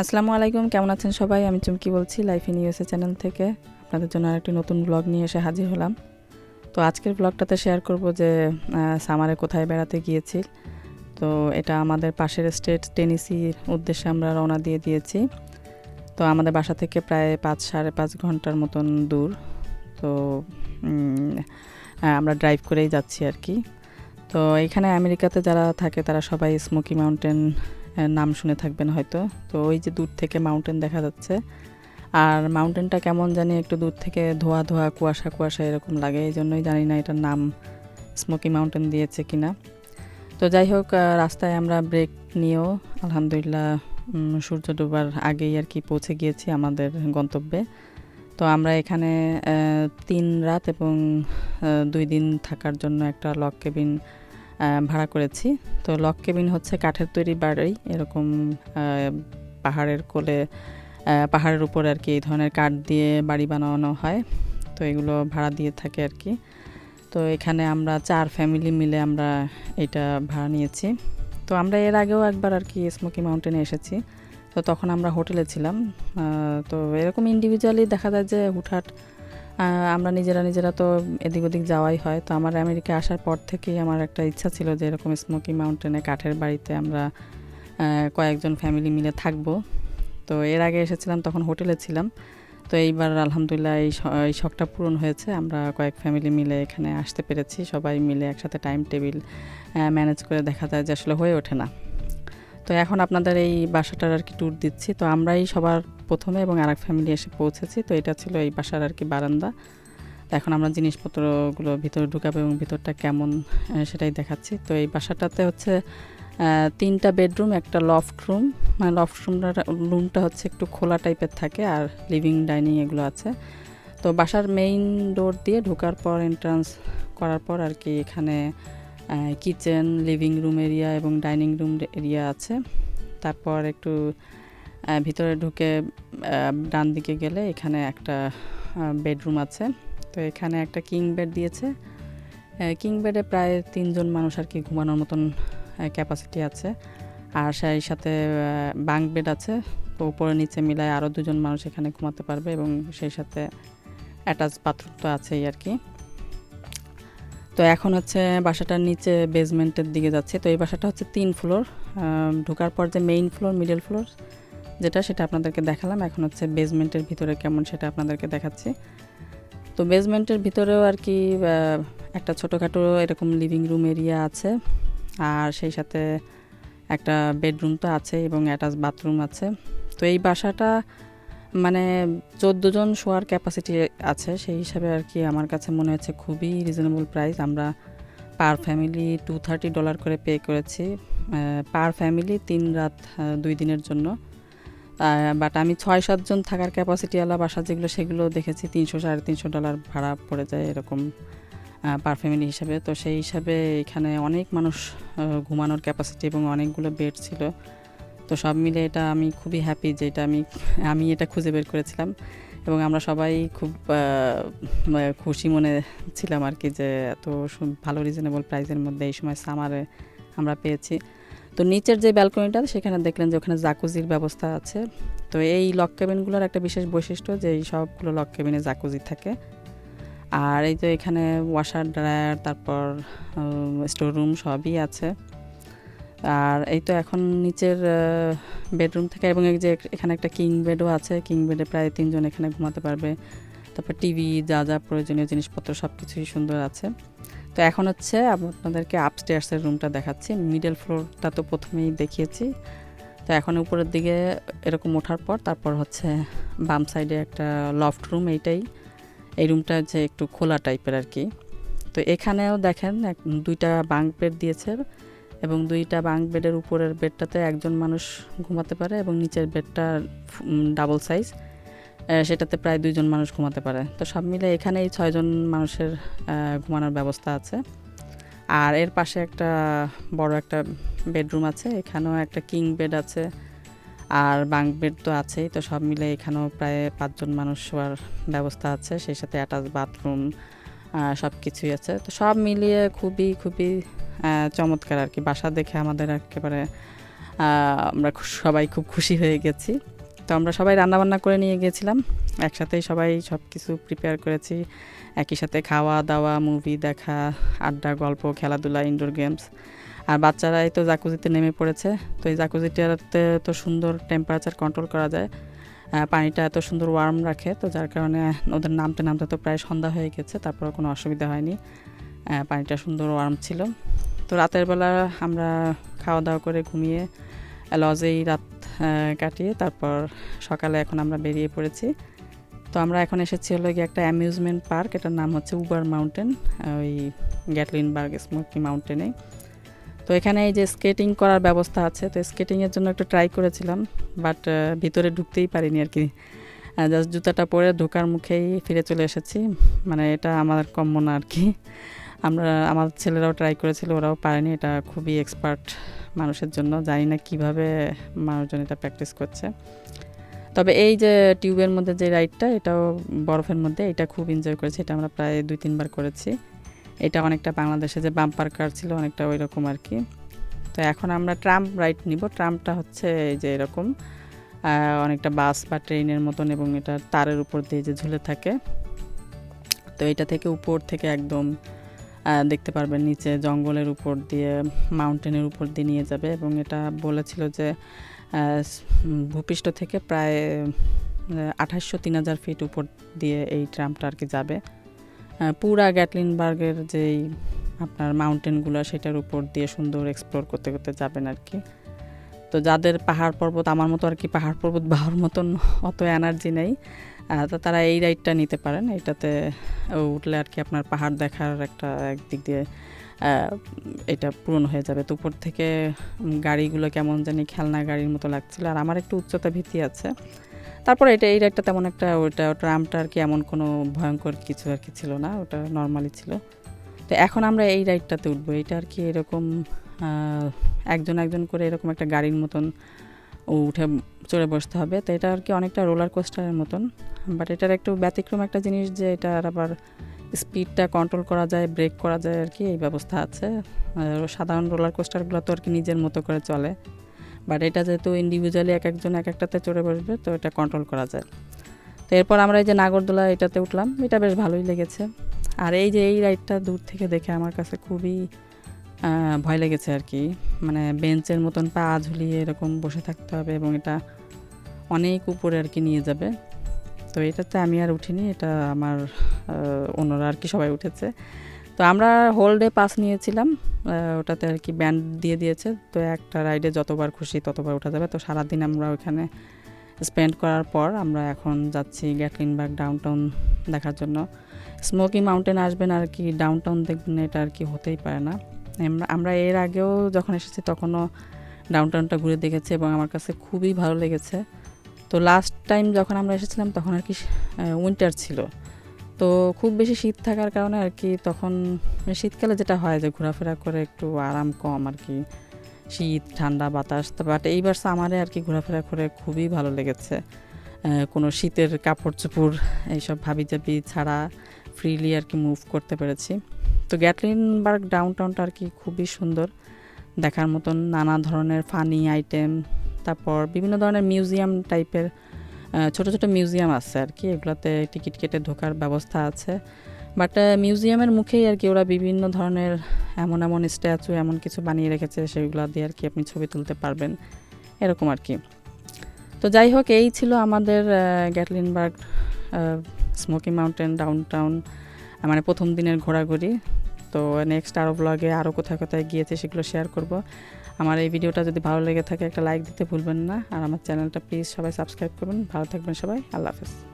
আসসালামু আলাইকুম, কেমন আছেন সবাই? আমি চুমকি বলছি লাইফ ইন ইউএসএ চ্যানেল থেকে। আপনাদের জন্য আরেকটি নতুন ব্লগ নিয়ে এসে হাজির হলাম। তো আজকের ব্লগটাতে শেয়ার করব যে সামারে কোথায় বেড়াতে গিয়েছি। তো এটা আমাদের পাশের স্টেট টেনিসির উদ্দেশ্যে আমরা রওনা দিয়ে দিয়েছি। তো আমাদের বাসা থেকে প্রায় পাঁচ, সাড়ে পাঁচ ঘণ্টার মতন দূর। তো আমরা ড্রাইভ করেই যাচ্ছি আর কি। তো এখানে আমেরিকাতে যারা থাকে, তারা সবাই স্মোকি মাউন্টেন নাম শুনে থাকবেন হয়তো। তো ওই যে দূর থেকে মাউন্টেন দেখা যাচ্ছে। আর মাউন্টেনটা কেমন জানি একটু দূর থেকে ধোয়া ধোয়া, কুয়াশা কুয়াশা এরকম লাগে। এই জন্যই জানি না এটার নাম স্মোকি মাউন্টেন দিয়েছে কিনা। তো যাই হোক রাস্তায় আমরা ব্রেক নিয়েও আলহামদুলিল্লাহ সূর্য ডোবার আগেই আর কি পৌঁছে গিয়েছি আমাদের গন্তব্যে। তো আমরা এখানে তিন রাত এবং দুই দিন থাকার জন্য একটা লক কেবিন ভাড়া করেছি। তো লক কেবিন হচ্ছে কাঠের তৈরি বাড়ি, এরকম পাহাড়ের কোলে পাহাড়ের উপর আর কি এই ধরনের কাঠ দিয়ে বাড়ি বানানো হয়। তো এগুলো ভাড়া দিয়ে থাকে আর কি। তো এখানে আমরা চার ফ্যামিলি মিলে আমরা এটা ভাড়া নিয়েছি। তো আমরা এর আগেও একবার আর কি স্মোকি মাউন্টেনে এসেছি। তো তখন আমরা হোটেলে ছিলাম। তো এরকম ইন্ডিভিজুয়ালি দেখা যায় যে হুটহাট আমরা নিজেরা নিজেরা তো এদিক ওদিক যাওয়াই হয়। তো আমার আমেরিকা আসার পর থেকেই আমার একটা ইচ্ছা ছিল যে এরকম স্মোকি মাউন্টেনে কাঠের বাড়িতে আমরা কয়েকজন ফ্যামিলি মিলে থাকব। তো এর আগে এসেছিলাম, তখন হোটেলে ছিলাম। তো এইবার আলহামদুলিল্লাহ এই শখটা পূরণ হয়েছে। আমরা কয়েক ফ্যামিলি মিলে এখানে আসতে পেরেছি। সবাই মিলে একসাথে টাইম টেবিল ম্যানেজ করে দেখা যায় যে আসলে হয়ে ওঠে না। তো এখন আপনাদের এই বাসাটার আর কি ট্যুর দিচ্ছি। তো আমরাই সবার প্রথমে এবং আরেক ফ্যামিলি এসে পৌঁছেছি। তো এটা ছিল এই বাসার আর কি বারান্দা। এখন আমরা জিনিসপত্রগুলো ভিতরে ঢুকাবো এবং ভিতরটা কেমন সেটাই দেখাচ্ছি। তো এই বাসাটাতে হচ্ছে তিনটা বেডরুম একটা লফট রুম মানে লফট রুমটা রুমটা হচ্ছে একটু খোলা টাইপের থাকে আর লিভিং ডাইনিং এগুলো আছে। তো বাসার মেইন ডোর দিয়ে ঢোকার পর এন্ট্রান্স করার পর আর কি এখানে কিচেন লিভিং রুম এরিয়া এবং ডাইনিং রুম এরিয়া আছে। তারপর একটু ভিতরে ঢুকে ডান দিকে গেলে এখানে একটা বেডরুম আছে। তো এখানে একটা কিং বেড দিয়েছে। কিং বেডে প্রায় তিনজন মানুষ আর কি ঘুমানোর মতন ক্যাপাসিটি আছে। আর সেই সাথে বাঙ্ক বেড আছে। তো উপরে নিচে মিলায় আরও দুজন মানুষ এখানে ঘুমাতে পারবে এবং সেই সাথে অ্যাটাচ বাথরুম তো আছেই আর কি। তো এখন হচ্ছে বাসাটার নিচে বেসমেন্টের দিকে যাচ্ছে। তো এই বাসাটা হচ্ছে তিন ফ্লোর ঢোকার পর যে মেইন ফ্লোর মিডল ফ্লোর যেটা, সেটা আপনাদেরকে দেখালাম। এখন হচ্ছে বেসমেন্টের ভিতরে কেমন সেটা আপনাদেরকে দেখাচ্ছি। তো বেসমেন্টের ভিতরেও আর কি একটা ছোটোখাটো এরকম লিভিং রুম এরিয়া আছে। আর সেই সাথে একটা বেডরুম তো আছে এবং অ্যাটাচ বাথরুম আছে। তো এই বাসাটা মানে চোদ্দ জন শোয়ার ক্যাপাসিটি আছে, সেই হিসাবে আর কি আমার কাছে মনে হচ্ছে খুবই রিজনেবল প্রাইস আমরা per family two thirty dollar করে পে করেছি পার ফ্যামিলি তিন রাত দুই দিনের জন্য। বাট আমি ছয় সাতজন থাকার ক্যাপাসিটিওয়ালা বাসা যেগুলো, সেগুলো দেখেছি তিনশো সাড়ে তিনশো ডলার ভাড়া পড়ে যায় এরকম পার ফ্যামিলি হিসাবে। তো সেই হিসাবে এখানে অনেক মানুষ ঘুমানোর ক্যাপাসিটি এবং অনেকগুলো বেড ছিল। তো সব মিলে এটা আমি খুবই হ্যাপি যে এটা আমি আমি এটা খুঁজে বের করেছিলাম এবং আমরা সবাই খুব খুশি মনে ছিলাম আর কি যে এত ভালো রিজনেবল প্রাইসের মধ্যে এই সময় সামারে আমরা পেয়েছি। তো নিচের যে ব্যালকনিটা সেখানে দেখলেন যে ওখানে জাকুজির ব্যবস্থা আছে। তো এই লক কেবিনগুলোর একটা বিশেষ বৈশিষ্ট্য যে এই সবগুলো লক কেবিনে জাকুজি থাকে। আর এই তো এখানে ওয়াশার ড্রায়ার তারপর স্টোর রুম সবই আছে। আর এই তো এখন নিচের বেডরুম থেকে এবং এই যে এখানে একটা কিং বেডও আছে। কিং বেডে প্রায় তিনজন এখানে ঘুমাতে পারবে। তারপর টিভি, যা যা প্রয়োজনীয় জিনিসপত্র সব কিছুই সুন্দর আছে। তো এখন হচ্ছে আপনাদেরকে আপস্টেয়ার্সের রুমটা দেখাচ্ছি। মিডল ফ্লোরটা তো প্রথমেই দেখিয়েছি। তো এখন উপরের দিকে এরকম ওঠার পর তারপর হচ্ছে বাম সাইডে একটা লফট রুম এইটাই। এই রুমটা হচ্ছে একটু খোলা টাইপের আর কি। তো এখানেও দেখেন দুইটা বাঙ্ক বেড দিয়েছে। এবং দুইটা বাঙ্ক বেডের উপরের বেডটাতে একজন মানুষ ঘুমাতে পারে এবং নিচের বেডটা ডাবল সাইজ সেটাতে প্রায় দুইজন মানুষ ঘুমাতে পারে। তো সব মিলে এখানে এই ছয়জন মানুষের ঘুমানোর ব্যবস্থা আছে। আর এর পাশে একটা বড় একটা বেডরুম আছে, এখানেও একটা কিং বেড আছে, আর বাঙ্ক বেড তো আছেই। তো সব মিলে এখানেও প্রায় পাঁচজন মানুষ শোয়ার ব্যবস্থা আছে, সেই সাথে অ্যাটাচ বাথরুম সব কিছুই আছে। তো সব মিলিয়ে খুবই খুবই চমৎকার আর কি। বাসা দেখে আমাদের একেবারে আমরা সবাই খুব খুশি হয়ে গেছি। তো আমরা সবাই রান্নাবান্না করে নিয়ে গিয়েছিলাম একসাথেই সবাই সব কিছু প্রিপেয়ার করেছি। একই সাথে খাওয়া দাওয়া মুভি দেখা, আড্ডা, গল্প, খেলাধুলা ইনডোর গেমস আর বাচ্চারাই তো জাকুজিতে নেমে পড়েছে। তো এই জাকুজিটাতে তো সুন্দর টেম্পারেচার কন্ট্রোল করা যায়। পানিটা এত সুন্দর ওয়ার্ম রাখে। তো যার কারণে ওদের নামতে নামতে তো প্রায় সন্ধ্যা হয়ে গেছে। তারপর কোনো অসুবিধা হয়নি। পানিটা সুন্দর ওয়ার্ম ছিল। তো রাতের বেলা আমরা খাওয়া দাওয়া করে ঘুমিয়ে লজেই রাত কাটিয়ে তারপর সকালে এখন আমরা বেরিয়ে পড়েছি। তো আমরা এখন এসেছি হলো গিয়ে একটা অ্যামিউজমেন্ট পার্ক এটার নাম হচ্ছে উবার মাউন্টেন ওই গ্যাটলিনবার্গ স্মোকি মাউন্টেনে তো এখানে এই যে স্কেটিং করার ব্যবস্থা আছে, তো স্কেটিংয়ের জন্য একটু ট্রাই করেছিলাম বাট ভিতরে ঢুকতেই পারিনি আর কি। জাস্ট জুতাটা পরে ঢোকার মুখেই ফিরে চলে এসেছি। মানে এটা আমার কম্য না আর কি। আমরা, আমার ছেলেরাও ট্রাই করেছিল, ওরাও পারেনি। এটা খুবই এক্সপার্ট মানুষের জন্য। জানি না কীভাবে মানুষজন এটা প্র্যাকটিস করছে। তবে এই যে টিউবের মধ্যে যে রাইডটা এটাও বরফের মধ্যে, এটা খুব এনজয় করেছি। এটা আমরা প্রায় দুই, তিনবার করেছি। এটা অনেকটা বাংলাদেশে যে বাম্পার কার ছিল, অনেকটা ওই রকম আর কি। তো এখন আমরা ট্রাম্প রাইড নিব। ট্রাম্পটা হচ্ছে এই যে এরকম। অনেকটা বাস বা ট্রেনের মতন এবং এটা তারের উপর দিয়ে যে ঝুলে থাকে। তো এটা থেকে উপর থেকে একদম দেখতে পারবেন নিচে জঙ্গলের উপর দিয়ে মাউন্টেনের উপর দিয়ে নিয়ে যাবে এবং এটা বলেছিল যে ভূপৃষ্ঠ থেকে প্রায় আঠাশশো তিন হাজার ফিট উপর দিয়ে এই ট্রামটা আর কি যাবে। পুরা গ্যাটলিনবার্গের যেই আপনার মাউন্টেনগুলো সেটার উপর দিয়ে সুন্দর এক্সপ্লোর করতে করতে যাবেন আর কি। তো যাদের পাহাড় পর্বত, আমার মতো আর কি পাহাড় পর্বত বাহার মতন অত এনার্জি নেই। তো তারা এই রাইডটা নিতে পারেন। এটাতে উঠলে আর কি আপনার পাহাড় দেখার একটা একদিক দিয়ে এটা পূরণ হয়ে যাবে। তো উপর থেকে গাড়িগুলো কেমন জানি খেলনা গাড়ির মতো লাগছিল। আর আমার একটু উচ্চতা ভীতি আছে। তারপর এটা, এই রাইডটা তেমন একটা ওটা ট্রামটা আর কি এমন কোনো ভয়ঙ্কর কিছু আর কি ছিল না। ওটা নর্মালি ছিল। তো এখন আমরা এই রাইডটাতে উঠবো। এটা আর কি এরকম একজন একজন করে এরকম একটা গাড়ির মতন ও উঠে চড়ে বসতে হবে। তো এটা আর কি অনেকটা রোলার কোস্টারের মতন। বাট এটার একটু ব্যতিক্রম একটা জিনিস যে এটার আবার স্পিডটা কন্ট্রোল করা যায় ব্রেক করা যায় আর কি, এই ব্যবস্থা আছে। আর সাধারণ রোলার কোস্টারগুলো তো আর কি নিজের মতো করে চলে। বাট এটা যেহেতু ইন্ডিভিজুয়ালি এক একজন এক একটাতে চড়ে বসবে, তো এটা কন্ট্রোল করা যায়। তো এরপর আমরা এই যে নাগরদোলা এটাতে উঠলাম। এটা বেশ ভালোই লেগেছে। আর এই যে এই রাইডটা দূর থেকে দেখে আমার কাছে খুবই ভয় লেগেছে আর কি। মানে বেঞ্চের মতন পা ঝুলিয়ে এরকম বসে থাকতে হবে এবং এটা অনেক উপরে আর কি নিয়ে যাবে। তো এটাতে আমি আর উঠিনি, এটা আমার অন্যরা আর কি সবাই উঠেছে। তো আমরা হোল ডে পাস নিয়েছিলাম ওটাতে আর কি ব্যান্ড দিয়ে দিয়েছে। তো একটা রাইডে যতবার খুশি ততবার ওঠা যাবে। তো সারাদিন আমরা ওখানে স্পেন্ড করার পর আমরা এখন যাচ্ছি গ্যাটলিনবার্গ ডাউনটাউন দেখার জন্য। স্মোকি মাউন্টেন আসবেন আর কি ডাউনটাউন দেখবেন এটা আর কি হতেই পারে না। আমরা- এর আগেও যখন এসেছি তখনও ডাউন টাউনটা ঘুরে দেখেছি এবং আমার কাছে খুবই ভালো লেগেছে। তো লাস্ট টাইম যখন আমরা এসেছিলাম তখন আর কি উইন্টার ছিল। তো খুব বেশি শীত থাকার কারণে আর কি তখন মানে শীতকালে যেটা হয় যে ঘোরাফেরা করে একটু আরাম কম আর কি। শীত, ঠান্ডা, বাতাস, তো বাট এইবার সামারে আর কি ঘোরাফেরা করে খুবই ভালো লেগেছে। কোনো শীতের কাপড় চোপড় এইসব ভাবি জাবি ছাড়া ফ্রিলি আর কি মুভ করতে পেরেছি। তো গ্যাটলিনবার্গ ডাউনটাউনটা আর কি খুবই সুন্দর। দেখার মতন নানা ধরনের ফানি আইটেম তারপর বিভিন্ন ধরনের মিউজিয়াম টাইপের ছোট ছোট মিউজিয়াম আছে আর কি, এগুলোতে টিকিট কেটে ঢোকার ব্যবস্থা আছে। বাট মিউজিয়ামের মুখেই আর কি ওরা বিভিন্ন ধরনের এমন এমন স্ট্যাচু এমন কিছু বানিয়ে রেখেছে, সেগুলো দিয়ে আর কি আপনি ছবি তুলতে পারবেন, এরকম আর কি। তো যাই হোক, এই ছিল আমাদের গ্যাটলিনবার্গ স্মোকি মাউন্টেন ডাউনটাউন মানে প্রথম দিনের ঘোরাঘুরি। তো নেক্সট আরও ব্লগে আরও কোথায় কোথায় গিয়েছে সেগুলো শেয়ার করব। আমার এই ভিডিওটা যদি ভালো লেগে থাকে একটা লাইক দিতে ভুলবেন না। আর আমার চ্যানেলটা প্লিজ সবাই সাবস্ক্রাইব করবেন। ভালো থাকবেন সবাই। আল্লাহ হাফেজ।